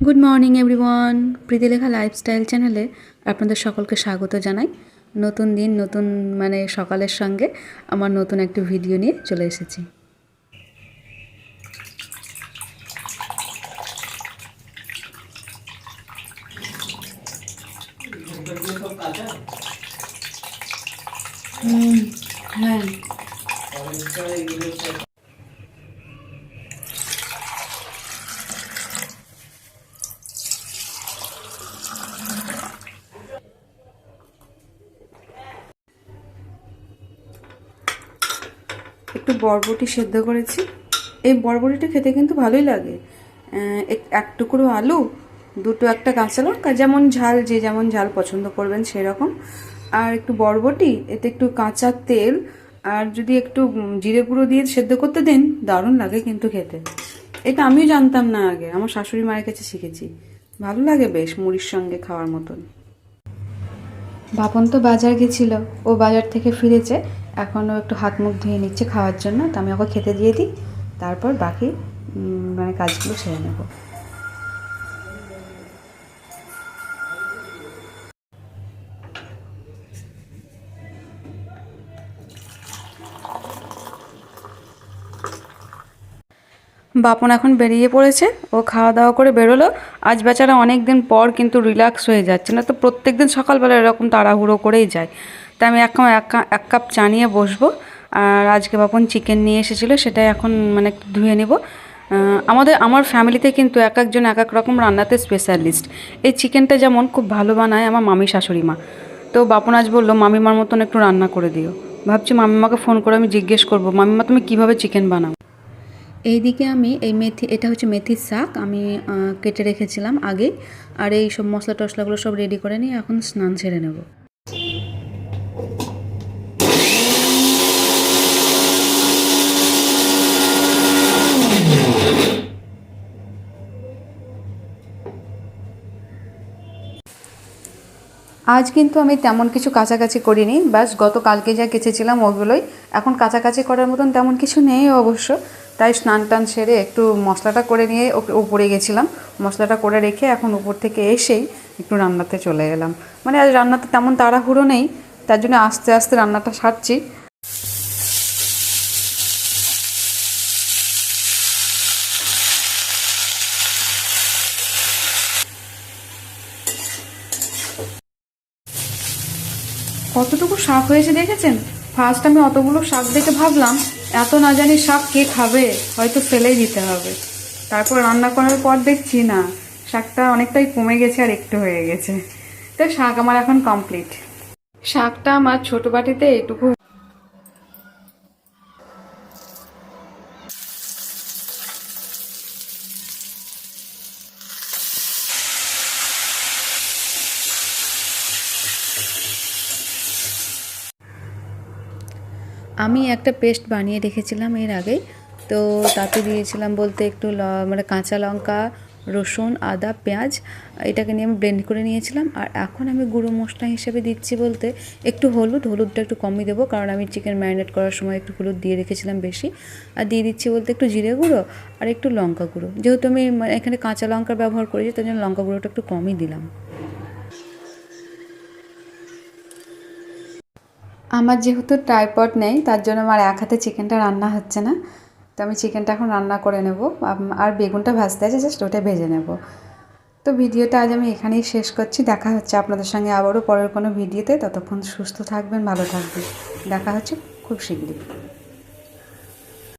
Good morning everyone Pritilekha lifestyle চ্যানেলে আপনাদের সকলকে স্বাগত জানাই। নতুন দিন, নতুন মানে সকালের সঙ্গে আমার নতুন একটি ভিডিও নিয়ে চলে এসেছি। হ্যাঁ। একটু বরবটি সেদ্ধ করেছি। এই বরবটিটা খেতে কিন্তু ভালোই লাগে। এক- টুকরো আলু, দুটো একটা কাঁচা লঙ্কা, যেমন ঝাল, যে যেমন ঝাল পছন্দ করবেন সেরকম। আর একটু বরবটি, এতে একটু কাঁচা তেল, আর যদি একটু জিরে গুঁড়ো দিয়ে সেদ্ধ করতে দেন, দারুণ লাগে কিন্তু খেতে। এটা আমিও জানতাম না আগে, আমার শাশুড়ি মায়ের কাছে শিখেছি। ভালো লাগে বেশ মুড়ির সঙ্গে খাওয়ার মতন। বাপন তো বাজার গেছিল, ও বাজার থেকে ফিরেছে এখনও একটু হাত মুখ ধুয়ে নিচ্ছে খাওয়ার জন্য, তো আমি ওকে খেতে দিয়ে দিই, তারপর বাকি মানে কাজগুলো সেরে নেব। বাপন এখন বেরিয়ে পড়েছে, ও খাওয়া দাওয়া করে বেরোলো। আজ বেচারা অনেক দিন পর কিন্তু রিল্যাক্স হয়ে যাচ্ছে না, তো প্রত্যেক দিন সকালবেলা এরকম তাড়াহুড়ো করেই যায়। তাই আমি এক এক কাপ- চা নিয়ে বসবো। আর আজকে বাপন চিকেন নিয়ে এসেছিল, সেটাই এখন মানে একটু ধুয়ে নেব। আমাদের, আমার ফ্যামিলিতে কিন্তু এক একজন এক এক রকম রান্নাতে স্পেশালিস্ট এই চিকেনটা যেমন খুব ভালো বানায় আমার মামি শাশুড়ি মা। তো বাপন আজ বলল, মামিমার মতন একটু রান্না করে দিও। ভাবছি মামিমাকে ফোন করে আমি জিজ্ঞেস করব, মামিমা, তুমি কীভাবে চিকেন বানাও? এইদিকে আমি এই মেথি, এটা হচ্ছে মেথির শাক, আমি কেটে রেখেছিলাম আগে। আর এই সব মশলা টশলাগুলো সব রেডি করে নিয়ে এখন স্নান সেরে নেব। আজ কিন্তু আমি তেমন কিছু কাছাকাছি করিনি, ব্যাস গতকালকে যা কেচেছিলাম ওগুলোই। এখন কাছাকাছি করার মতন তেমন কিছু নেই অবশ্য। তাই স্নান টান সেরে একটু মশলাটা করে নিয়ে উপরে গেছিলাম। মশলাটা করে রেখে এখন উপর থেকে এসেই একটু রান্নাতে চলে এলাম। মানে আজ রান্নাতে তেমন তাড়াহুড়ো নেই, তার জন্য আস্তে আস্তে রান্নাটা সারছি। কতটুকু শাক হয়েছে দেখেছেন? ফার্স্ট আমি অতগুলো শাক দেখে ভাবলাম, এত না জানি শাক কে খাবে, হয়তো ফেলেই দিতে হবে। তারপর রান্না করার পর দেখছি না, শাকটা অনেকটাই কমে গেছে আর একটু হয়ে গেছে। তো শাক আমার এখন কমপ্লিট শাকটা আমার ছোট বাটিতে এইটুকু আমি একটা পেস্ট বানিয়ে রেখেছিলাম এর আগেই তো তাতে দিয়েছিলাম বলতে একটু মানে কাঁচা লঙ্কা, রসুন, আদা, পেঁয়াজ, এটাকে নিয়ে আমি ব্লেন্ড করে নিয়েছিলাম। আর এখন আমি গুঁড়ো মশলা হিসেবে দিচ্ছি বলতে একটু হলুদ, হলুদটা একটু কমই দেবো কারণ আমি চিকেন ম্যারিনেট করার সময় একটু হলুদ দিয়ে রেখেছিলাম বেশি। আর দিয়ে দিচ্ছি বলতে একটু জিরে গুঁড়ো আর একটু লঙ্কা গুঁড়ো। যেহেতু আমি মানে এখানে কাঁচা লঙ্কা ব্যবহার করেছি তাই জন্য লঙ্কা গুঁড়োটা একটু কমই দিলাম। আমার যেহেতু ট্রাইপড নেই, তার জন্য আমার এক হাতে চিকেনটা রান্না হচ্ছে না। তো আমি চিকেনটা এখন রান্না করে নেব। আর বেগুনটা ভাজতে আছে জাস্ট ওটা ভেজে নেব। তো ভিডিওটা আজ আমি এখানেই শেষ করছি। দেখা হচ্ছে আপনাদের সঙ্গে আবারও পরের কোনো ভিডিওতে। ততক্ষণ সুস্থ থাকবেন, ভালো থাকবেন। দেখা হচ্ছে খুব শীঘ্রই